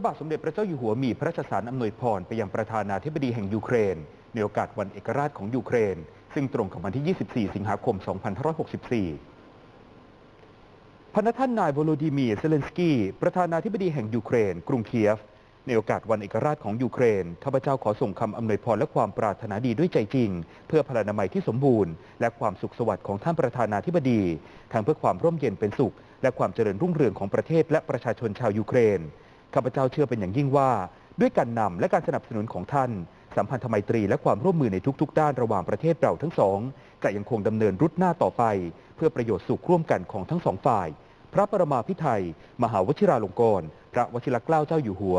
ระบาทสมเด็จพระเจ้าอยู่หัวมีพระราชสารอำนวยพรไปยังประธานาธิบดีแห่งยูเครนในโอกาสวันเอกราชของยูเครน ซึ่งตรงกับวันที่ 24 สิงหาคม 2564 พนักท่านนายโวโลดิมีร์เซเลนสกี้ ประธานาธิบดีแห่งยูเครน กรุงเคียฟ ในโอกาสวันเอกราชของยูเครนข้าพเจ้าขอส่งคำอำนวยพรและความปรารถนาดีด้วยใจจริง เพื่อพลานามัยที่สมบูรณ์ และความสุขสวัสดิ์ของท่านประธานาธิบดีทั้งเพื่อความร่มเย็นเป็นสุข และความเจริญรุ่งเรืองของประเทศและประชาชนชาวยูเครน ข้าพเจ้าเชื่อเป็นอย่างยิ่งว่า ด้วยการนำและการสนับสนุนของท่าน สัมพันธไมตรีและความร่วมมือในทุก ๆ ด้านระหว่างประเทศเราทั้งสอง จะยังคงดำเนินรุดหน้าต่อไป เพื่อประโยชน์สุขร่วมกันของทั้งสองฝ่าย พระประมาพิไทย มหาวชิราลงกรณ์พระวชิรเกล้าเจ้าอยู่หัว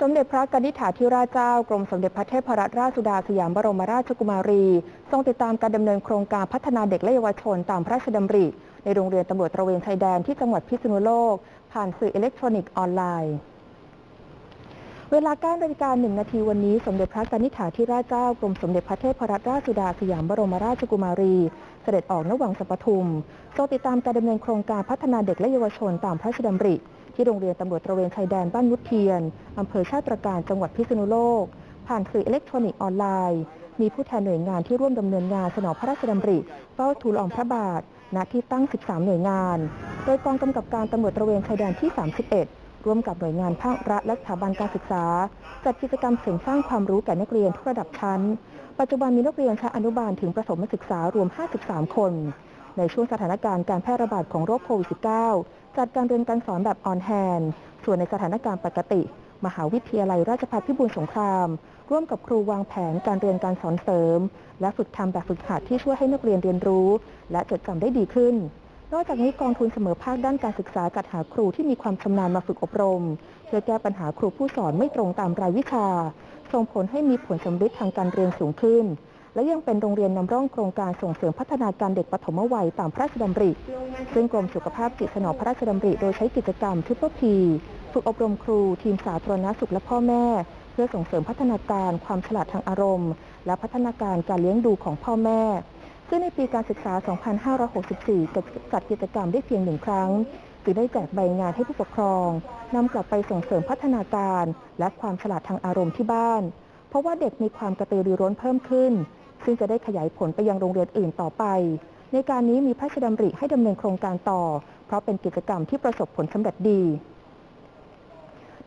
สมเด็จพระกนิษฐาธิราชเจ้ากรมสมเด็จพระเทพรัตนราชสุดาสยามบรมราชกุมารี ทรงติดตามการดำเนินโครงการพัฒนาเด็กและเยาวชนตามพระราชดำริในโรงเรียนตำรวจตระเวนชายแดนที่จังหวัดพิษณุโลก ผ่านสื่ออิเล็กทรอนิกส์ออนไลน์ เวลา9นาฬิกา1นาทีวันนี้ สมเด็จพระกนิษฐาธิราชเจ้ากรมสมเด็จพระเทพรัตนราชสุดาสยามบรมราชกุมารี เสด็จออกนวังสัปทุมทรงติดตามการดำเนินโครงการพัฒนาเด็กและเยาวชนตามพระราชดำริ ที่โรงเรียนตำรวจตระเวนชายแดนบ้านวุฒเทียนอำเภอชาติตรการจังหวัดพิษณุโลก ผ่านสื่ออิเล็กทรอนิกส์ออนไลน์มีผู้แทนหน่วยงานที่ร่วมดำเนินงานสนองพระราชดำริเฝ้าทูลอองพระบาท ณที่ตั้ง 13 หน่วยงาน โดยกองกำกับการตำรวจตระเวนชายแดนที่ 31 ร่วมกับหน่วยงานภาครัฐและสถาบันการศึกษา จัดกิจกรรมเสริมสร้างความรู้แก่นักเรียนทุกระดับชั้น ปัจจุบันมีนักเรียนชั้นอนุบาลถึงประถมศึกษารวม 53 คน ในช่วงสถานการณ์การแพร่ระบาดของโรคโควิด -19 จัดการเรียนการสอนแบบออนแฮนส่วนในสถานการณ์ปกติ มหาวิทยาลัยราชภัฏพิบูลสงคราม ร่วมกับครูวางแผนการเรียนการสอนเสริม และฝึกทำแบบฝึกหัดที่ช่วยให้นักเรียนเรียนรู้ และจดจำได้ดีขึ้น นอกจากนี้กองทุนเสมอภาคด้านการศึกษาจัดหาครูที่มีความชำนาญมาฝึกอบรม เพื่อแก้ปัญหาครูผู้สอนไม่ตรงตามรายวิชา ส่งผลให้มีผลสำฤทธิ์ทางการเรียนสูงขึ้น และยังเป็นโรงเรียนนำร่องโครงการส่งเสริมพัฒนาการเด็กปฐมวัยตามพระราชดำริ ซึ่งกรมสุขภาพจิตสนองพระราชดำริ โดยใช้กิจกรรมทริปเปอร์พีฝึกอบรมครู ทีมสาธารณสุขและพ่อแม่ เพื่อส่งเสริมพัฒนาการความฉลาดทางอารมณ์ และพัฒนาการการเลี้ยงดูของพ่อแม่ซึ่งในปีการศึกษา 2564จัดกิจกรรมได้เพียงหนึ่งครั้งจึงได้แจกใบงานให้ผู้ปกครองนำกลับไปส่งเสริมพัฒนาการ และความฉลาดทางอารมณ์ที่บ้าน เพราะว่าเด็กมีความกระตือรือร้นเพิ่มขึ้น ซึ่งจะได้ขยายผลไปยังโรงเรียนอื่นต่อไป ในการนี้มีพระราชดำริให้ดำเนินโครงการต่อ เพราะเป็นกิจกรรมที่ประสบผลสำเร็จดี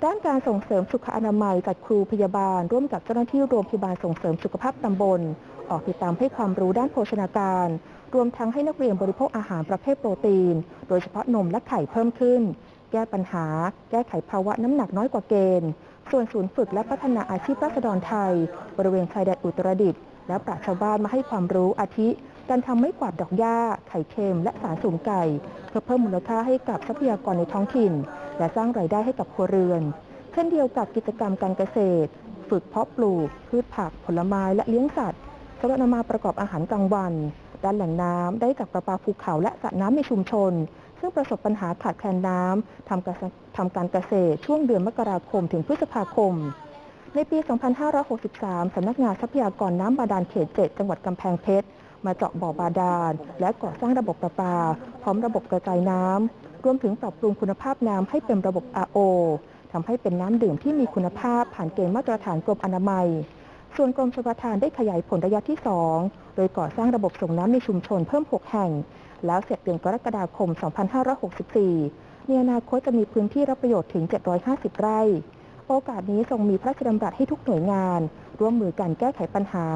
ด้านการส่งเสริมสุขอนามัยจัดครูพยาบาล ร่วมกับเจ้าหน้าที่โรงพยาบาลส่งเสริมสุขภาพตำบล ออกติดตามให้ความรู้ด้านโภชนาการ รวมทั้งให้นักเรียนบริโภคอาหารประเภทโปรตีน โดยเฉพาะนมและไข่เพิ่มขึ้น แก้ปัญหา แก้ไขภาวะน้ำหนักน้อยกว่าเกณฑ์ส่วนศูนย์ฝึกและพัฒนาอาชีพราษฎรไทย บริเวณชายแดนอุตรดิตถ์ และปราชาวบ้านมาให้ความรู้อาทิ การทำไม้กวาดดอกหญ้า ไข่เค็ม และสารสูงไก่ เพื่อเพิ่มมูลค่าให้กับทรัพยากรในท้องถิ่น และสร้างรายได้ให้กับครัวเรือน เช่นเดียวกับกิจกรรมการเกษตร ฝึกเพาะปลูก พืชผัก ผลไม้และเลี้ยงสัตว์สำหรับนำมาประกอบอาหารกลางวันด้านแหล่งน้ำได้จากประปาภูเขาและสระน้ำในชุมชน ซึ่งประสบปัญหาขาดแคลนน้ำทำการทำการเกษตรช่วงเดือนมกราคมถึงพฤษภาคม ในปี 2563 สำนักงานทรัพยากรน้ำบาดาลเขต 7 จังหวัดกำแพงเพชร มาเจาะบ่อบาดาล และก่อสร้างระบบประปา พร้อมระบบกระจายน้ำ รวมถึงปรับปรุงคุณภาพน้ำให้เป็นระบบ RO ทำให้เป็นน้ำดื่มที่มีคุณภาพผ่านเกณฑ์มาตรฐานกรมอนามัย ส่วนกรมชลประทานได้ขยายผลระยะที่ 2 โดยก่อสร้างระบบส่งน้ำในชุมชนเพิ่ม 6 แห่ง แล้วเสร็จเดือนกรกฎาคม 2564 ในอนาคตจะมีพื้นที่รับประโยชน์ถึง 750 ไร่ โอกาสนี้ทรงมีพระราชดำรัสให้ทุกหน่วยงาน ร่วมมือกันแก้ไขปัญหา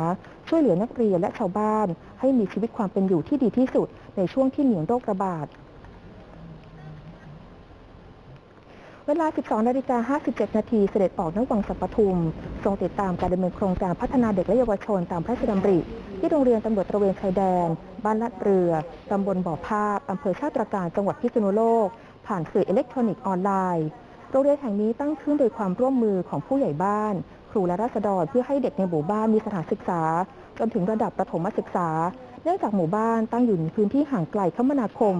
ช่วยเหลือนักเรียนและชาวบ้าน ให้มีชีวิตความเป็นอยู่ที่ดีที่สุด ในช่วงที่มีโรคระบาด เวลา 12นาฬิกา57 นาทีเสด็จออกนวังสัปทุม ทรงติดตามการดำเนินโครงการพัฒนาเด็กและเยาวชนตามพระราชดำริที่โรงเรียนตำรวจตระเวนชายแดน บ้านลาดเรือ ตำบลบ่อภาพ อำเภอชาติตรการ จังหวัดพิษณุโลก ผ่านสื่ออิเล็กทรอนิกส์ออนไลน์ โรงเรียนแห่งนี้ตั้งขึ้นโดยความร่วมมือของผู้ใหญ่บ้าน ครูและราษฎรเพื่อให้เด็กในหมู่บ้านมีสถานศึกษา จนถึงระดับประถมศึกษา เนื่องจากหมู่บ้านตั้งอยู่ในพื้นที่ห่างไกลคมนาคม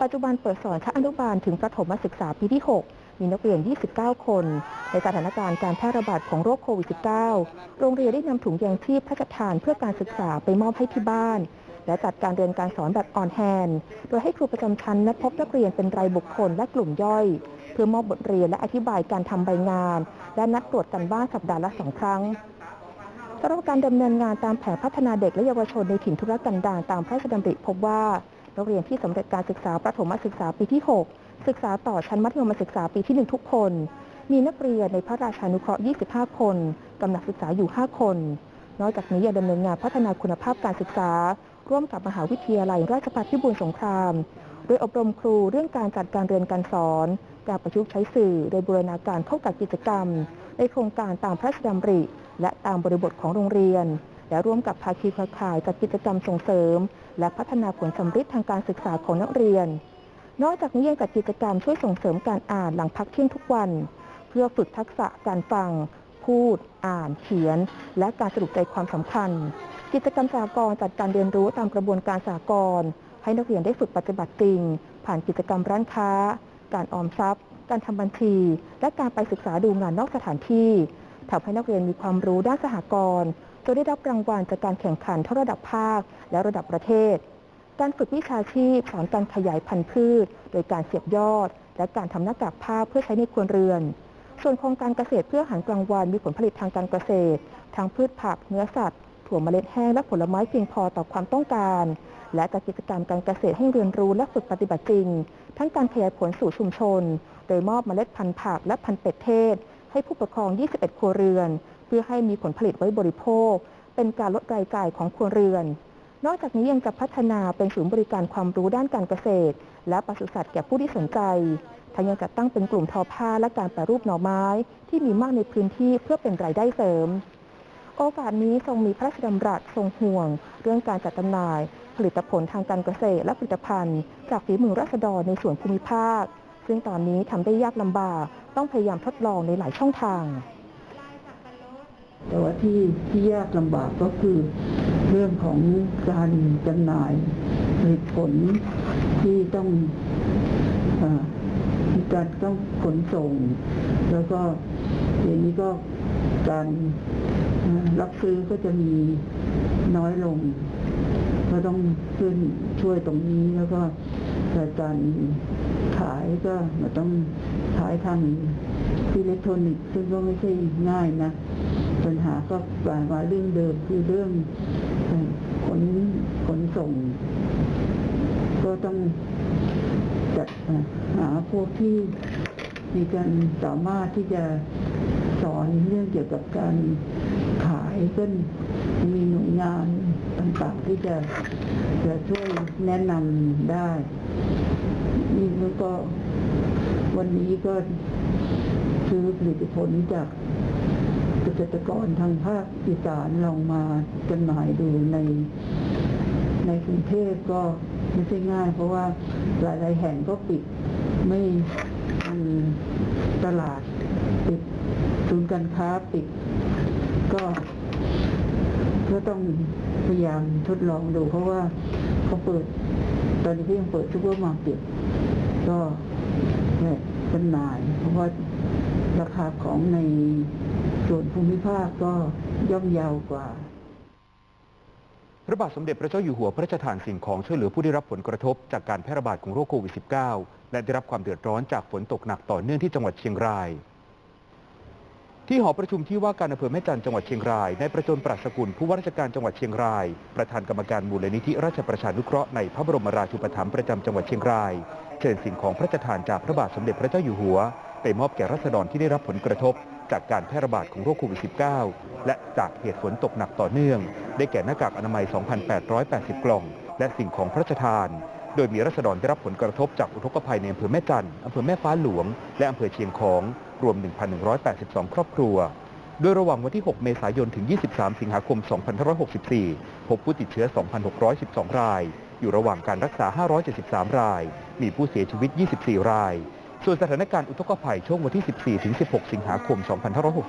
ปัจจุบันเปิดสอนชั้นอนุบาลถึงประถมศึกษาปีที่ 6 มีนักเรียน 29 คน ในสถานการณ์การแพร่ระบาดของโรคโควิด -19 โรงเรียนได้นำถุงยางชีพพระราชทานเพื่อการศึกษาไปมอบให้ที่บ้าน และจัดการเรียนการสอนแบบออนแฮนด์โดยให้ครูประจำชั้นนัดพบนักเรียนเป็นรายบุคคลและกลุ่มย่อย เพื่อมอบบทเรียนและอธิบายการทำใบงาน และนัดตรวจกันบ้านสัปดาห์ละสองครั้งสำหรับการดำเนินงานตามแผนพัฒนาเด็กและเยาวชนในถิ่นทุรกันดารตามพระราชดำริพบว่านักเรียนที่สำเร็จการศึกษาประถมศึกษาปีที่ 6 ศึกษาต่อชั้นมัธยมศึกษาปีที่ 1 ทุกคน มีนักเรียนในพระราชานุเคราะห์ 25 คนกำลังศึกษาอยู่ 5 คน นอกจากนี้ยังดำเนินงานพัฒนาคุณภาพการศึกษา ร่วมกับมหาวิทยาลัยราชภัฏพิบูลสงคราม โดยอบรมครูเรื่องการจัดการเรียนการสอน การประยุกต์ใช้สื่อ โดยบูรณาการเข้ากับกิจกรรม ในโครงการตามพระราชดำริ และตามบริบทของโรงเรียน และร่วมกับภาคีเครือข่ายจัดกิจกรรมส่งเสริม และพัฒนาผลสำฤทธิ์ทางการศึกษาของนักเรียน นอกจากนี้ยังจัดกิจกรรมช่วยส่งเสริมการอ่านหลังพักเที่ยงทุกวัน เพื่อฝึกทักษะการฟัง พูด อ่าน เขียน และการสรุปใจความสำคัญ กิจกรรมสากลจัดการเรียนรู้ตามกระบวนการสากลให้นักเรียนได้ฝึกปฏิบัติจริง ผ่านกิจกรรมร้านค้า การออมทรัพย์ การทำบัญชี และการไปศึกษาดูงานนอกสถานที่ทำให้นักเรียนมีความรู้ด้านสหกรณ์จนได้รับรางวัลจากการแข่งขันทั้งระดับภาค และระดับประเทศ การฝึกวิชาชีพสอนการขยายพันธุ์พืช โดยการเสียบยอด และการทำหน้ากากผ้าเพื่อใช้ในครัวเรือน ส่วนโครงการเกษตรเพื่ออาหารกลางวันมีผลผลิตทางการเกษตร ทั้งพืชผักเนื้อสัตว์ ถั่วเมล็ดแห้งและผลไม้เพียงพอต่อความต้องการ และจัดกิจกรรมการเกษตรให้เรียนรู้และฝึกปฏิบัติจริง ทั้งการขยายผลสู่ชุมชน โดยมอบเมล็ดพันธุ์ผักและพันธุ์เป็ดเทศ ให้ผู้ปกครอง 21 ครัวเรือน เพื่อให้มีผลผลิตไว้บริโภค เป็นการลดรายจ่ายของครัวเรือน นอกจากนี้ยังจะพัฒนาเป็นศูนย์บริการความรู้ด้านการเกษตร และปศุสัตว์แก่ผู้ที่สนใจทั้งยังจัดตั้งเป็นกลุ่มทอผ้าและการแปรรูปหน่อไม้ ที่มีมากในพื้นที่เพื่อเป็นรายได้เสริม โอกาสนี้ทรงมีพระราชดำรัสทรงห่วง เรื่องการจัดจำหน่าย ผลิตผลทางการเกษตรและผลิตภัณฑ์ จากฝีมือราษฎรในส่วนภูมิภาค ซึ่งตอนนี้ทำได้ยากลำบาก ต้องพยายามทดลองในหลายช่องทาง แต่ว่าที่ที่ยากลำบากก็คือเรื่องของการจำหน่ายผลิตผลที่ต้องอมีการต้องขนส่ง แล้วก็เดี๋ยวนี้ก็การ รับซื้อก็จะมีน้อยลง ก็ต้องขึ้นช่วยตรงนี้แล้วก็แต่การขายก็มันต้องขายทางอิเล็กทรอนิกส์ซึ่งก็ไม่ใช่ง่ายนะ ปัญหาก็กลายมาเรื่องเดิมคือเรื่องขนขนส่ง ก็ต้องจัดหาพวกที่มีการสามารถที่จะสอนเรื่องเกี่ยวกับการายก็มีหน่วยงานต่างๆที่จะจะช่วยแนะนำได้ นี่แล้วก็วันนี้ก็ซื้อผลิตผลจากเกษตรกรทางภาคอีสานลองมาจำหน่ายดูในในกรุงเทพก็ไม่ใช่ง่าย เพราะว่าหลายๆแห่งก็ปิดไม่มีตลาดปิดศูนย์การค้าปิดก็ ก็ต้องพยายามทดลองดู เพราะว่าเขาเปิด ตอนนี้เขายังเปิดซูเปอร์มาร์เก็ตก็เนี่ยจำหน่าย เพราะว่าราคาของในส่วนภูมิภาคก็ย่อมเยาวกว่าพระบาทสมเด็จพระเจ้าอยู่หัวพระราชทานสิ่งของช่วยเหลือผู้ได้รับผลกระทบจากการแพร่ระบาดของโรคโควิด -19 และได้รับความเดือดร้อนจากฝนตกหนักต่อเนื่องที่จังหวัดเชียงราย ที่หอประชุมที่ว่าการอำเภอแม่จันจังหวัดเชียงรายในประจนปราศกุลผู้ว่าราชการจังหวัดเชียงราย ประธานกรรมการมูลนิธิราชประชานุเคราะห์ในพระบรมราชูปถัมภ์ประจำจังหวัดเชียงรายเชิญสิ่งของพระราชทานจากพระบาทสมเด็จพระเจ้าอยู่หัว ไปมอบแก่รัษฎรที่ได้รับผลกระทบ จากการแพร่ระบาดของโรคโควิด -19 และจากเหตุฝนตกหนักต่อเนื่อง ได้แก่หน้ากากอนามัย 2,880 กล่อง และสิ่งของพระราชทานโดยมีรัษฎรได้รับผลกระทบจากอุทกภัยในอำเภอแม่จันทร์อำเภอแม่ฟ้าหลวง และอำเภอเชียงของ รวม 1,182 ครอบครัว โดยระหว่างวันที่ 6 เมษายน ถึง 23 สิงหาคม 2564 พบผู้ติดเชื้อ 2,612 ราย อยู่ระหว่างการรักษา 573 ราย มีผู้เสียชีวิต 24 ราย ส่วนสถานการณ์อุทกภัยช่วงวันที่ 14 ถึง 16 สิงหาคม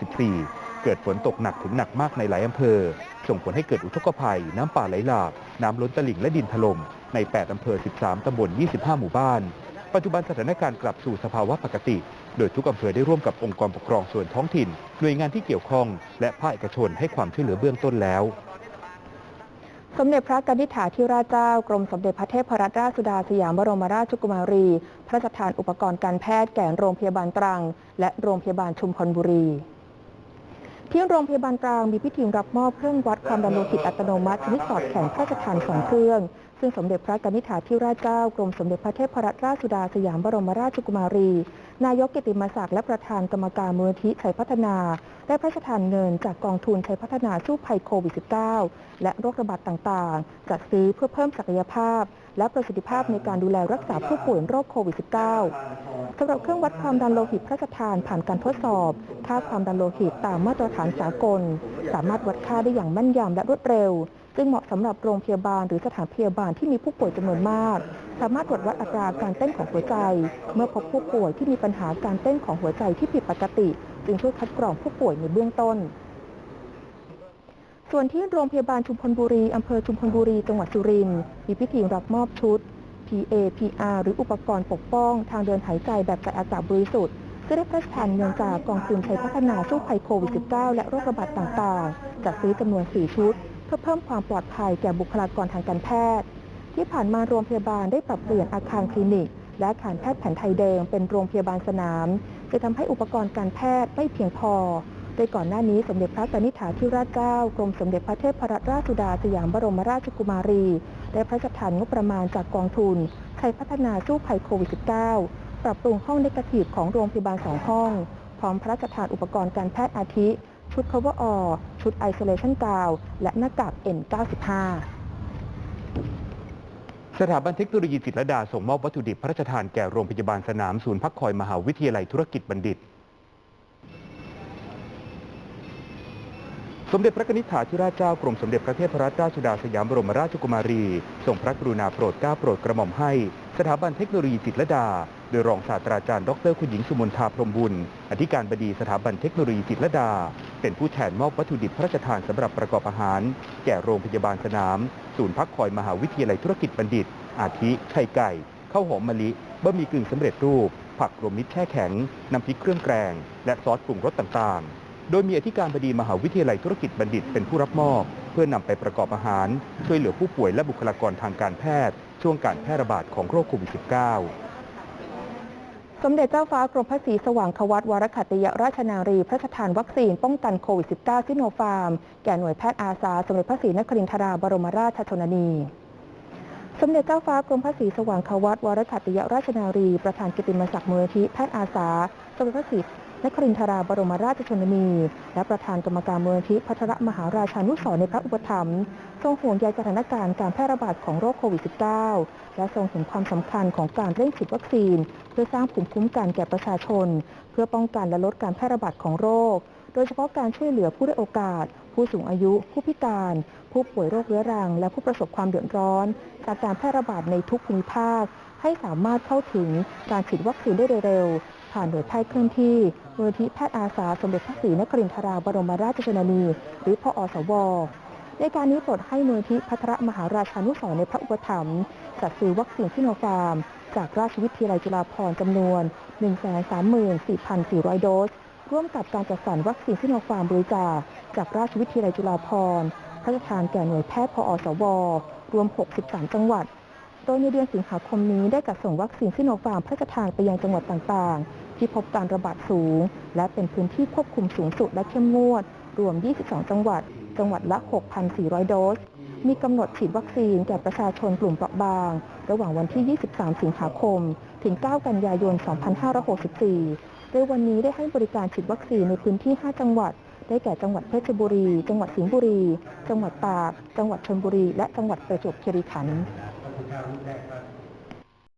2564 เกิดฝนตกหนักถึงหนักมากในหลายอำเภอ ส่งผลให้เกิดอุทกภัย น้ำป่าไหลหลาก น้ำล้นตลิ่งและดินถล่ม ใน 8 อำเภอ 13 ตำบล 25 หมู่บ้าน ปัจจุบันสถานการณ์กลับสู่สภาวะปกติ โดยทุกอำเภอได้ร่วมกับองค์กรปกครองส่วนท้องถิ่น หน่วยงานที่เกี่ยวข้องและภาคเอกชนให้ความช่วยเหลือเบื้องต้นแล้ว สมเด็จพระกนิษฐาธิราชเจ้า กรมสมเด็จพระเทพรัตนราชสุดาสยามบรมราชกุมารี พระราชทานอุปกรณ์การแพทย์แก่โรงพยาบาลตรัง และโรงพยาบาลชุมพลบุรีที่โรงพยาบาลตรังมีพิธีรับมอบเครื่องวัดความดันโลหิตอัตโนมัติชนิดสอดแข็งพระราชทานสองเครื่อง ซึ่งสมเด็จพระกนิษฐาธิราชเจ้ากรมสมเด็จพระเทพรัตนราชสุดาสยามบรมราชกุมารี นายกกิติมศักดิ์และประธานกรรมการมูลนิธิชัยพัฒนาได้พระราชทานเงินจากกองทุนชัยพัฒนาสู้ภัยโควิด -19 และโรคระบาดต่างๆ จัดซื้อเพื่อเพิ่มศักยภาพ และประสิทธิภาพในการดูแลรักษาผู้ป่วยโรคโควิด -19 สำหรับเครื่องวัดความดันโลหิตพระราชทานผ่านการทดสอบ ค่าความดันโลหิตตามมาตรฐานสากล สามารถวัดค่าได้อย่างแม่นยำและรวดเร็ว ซึ่งเหมาะสำหรับโรงพยาบาลหรือสถานพยาบาลที่มีผู้ป่วยจำนวนมาก สามารถตรวจวัดอัตราการเต้นของหัวใจ เมื่อพบผู้ป่วยที่มีปัญหาการเต้นของหัวใจที่ผิดปกติ จึงช่วยคัดกรองผู้ป่วยในเบื้องต้น ส่วนที่โรงพยาบาลชุมพลบุรีอำเภอชุมพลบุรีจังหวัดสุรินทร์มีพิธีรับมอบชุด PA PR หรืออุปกรณ์ปกป้อง ทางเดินหายใจแบบใส่อากาศบริสุทธิ์ซึ่ได้พระราชทานเงินจากกองทุนชัยพัฒนาสู้ภัยโควิด -19 และโรคระบาดต่างๆ จัดซื้อจำนวน 4 ชุด เพื่อเพิ่มความปลอดภัยแก่บุคลากรทางการแพทย์ ที่ผ่านมาโรงพยาบาลได้ปรับเปลี่ยนอาคารคลินิก และอาคารแพทย์แผนไทยเดิมเป็นโรงพยาบาลสนามจะทำให้อุปกรณ์การแพทย์ไม่เพียงพอ โดยก่อนหน้านี้สมเด็จพระกนิษฐาธิราชเจ้ากรมสมเด็จพระเทพรัตนราชสุดาสยามบรมราชกุมารี ได้พระราชทานงบประมาณจากกองทุนชัยพัฒนาสู้ภัยโควิด -19 ปรับปรุงห้องเนกาทีฟของโรงพยาบาลสองห้อง พร้อมพระราชทานอุปกรณ์การแพทย์อาทิ ชุด cover all ชุด isolation gown และหน้ากาก N95 สถาบันเทคโนโลยีจิตรดาส่งมอบวัตถุดิบพระราชทานแก่โรงพยาบาลสนามศูนย์พักคอยมหาวิทยาลัยธุรกิจบัณฑิต สมเด็จพระนิษฐาธิราชเจ้ากรมสมเด็จพระเทพรัตนราชสุดาสยามบรมราชกุมารีทรงพระกรุณาโปรดเกล้าโปรดกระหม่อมให้ สถาบันเทคโนโลยีจิตรดา ดยรองศาสตราจารย์ดรคุณหญิงสุมนทาพรมบุญ อธิการบดีสถาบันเทคโนโลยีจิตรดา เป็นผู้แทนมอบวัตถุดิบพระราชทานสำหรับประกอบอาหาร แก่โรงพยาบาลสนาม ศูนย์พักคอยมหาวิทยาลัยธุรกิจบัณฑิต อาทิ ไข่ไก่ ข้าวหอมมะลิบะหมี่กึ่งสำเร็จรูป ผักรวมมิตรแช่แข็ง น้ำพริกเครื่องแกง และซอสปรุงรสต่างๆ โดยมีอธิการบดีมหาวิทยาลัยธุรกิจบัณฑิต เป็นผู้รับมอบ เพื่อนำไปประกอบอาหาร ช่วยเหลือผู้ป่วยและบุคลากรทางการแพทย์ ช่วงการแพร่ระบาดของโรคโควิด -19 สมเด็จเจ้าฟ้ากรมพระศรีสว่างควัตวรคัตติยราชนารี พระราชทานวัคซีนป้องกันโควิด -19 ซิโนฟาร์ม แก่หน่วยแพทย์อาสา สมเด็จพระศรีนครินทราบรมราชชนนี สมเด็จเจ้าฟ้ากรมพระศรีสว่างควัตวรคัตติยราชนารี ประธานกิตติมศักดิ์มูลนิธิแพทย์อาสา สมเด็จพระศรี นครินทราบรมราชชนนี และประธานกรรมการมูลนิธิพัทรมหาราชานุสรณ์ในพระอุปถัมภ์ทรงห่วงใยสถานการณ์การแพร่ระบาดของโรคโควิด -19 และทรงเห็นความสำคัญของการเร่งฉีดวัคซีน เพื่อสร้างภูมิคุ้มกันแก่ประชาชน เพื่อป้องกันและลดการแพร่ระบาดของโรค โดยเฉพาะการช่วยเหลือผู้ได้โอกาส ผู้สูงอายุ ผู้พิการ ผู้ป่วยโรคเรื้อรัง และผู้ประสบความเดือดร้อน จากการแพร่ระบาดในทุกภูมิภาคให้สามารถเข้าถึงการฉีดวัคซีนได้เร็ว ผ่านหน่วยแพทย์เคลื่อนที่มูลที่แพทย์อาสาสมเด็จพระศรีนครินทราบรมราชชนนี หรือพออสว ในการนี้โปรดให้มูลที่พัทรมหาราชานุสรในพระอุปถัมภ์จัดซื้อวัคซีนซิโนฟาร์ม จากราชวิทยาลัยจุฬาภรณ์จำนวน 134,400 โดส ร่วมกับการจัดสรรวัคซีนซิโนฟาร์มบริจาคจากราชวิทยาลัยจุฬาภรณ์พระราชทานแก่หน่วยแพทย์พออสว รวม 63 จังหวัดโดยในเดือนสิงหาคมนี้ได้จัดส่งวัคซีนซิโนฟาร์มพระราชทานไปยังจังหวัดต่างๆ ที่พบการระบาดสูง และเป็นพื้นที่ควบคุมสูงสุดและเข้มงวด รวม 22 จังหวัด จังหวัดละ 6,400 โดส มีกำหนดฉีดวัคซีนแก่ประชาชนกลุ่มเปราะบาง ระหว่างวันที่ 23 สิงหาคม ถึง 9 กันยายน 2564 โดยวันนี้ได้ให้บริการฉีดวัคซีนในพื้นที่ 5 จังหวัด ได้แก่จังหวัดเพชรบุรี จังหวัดสิงห์บุรี จังหวัดตาก จังหวัดชลบุรี และจังหวัดประจวบคีรีขันธ์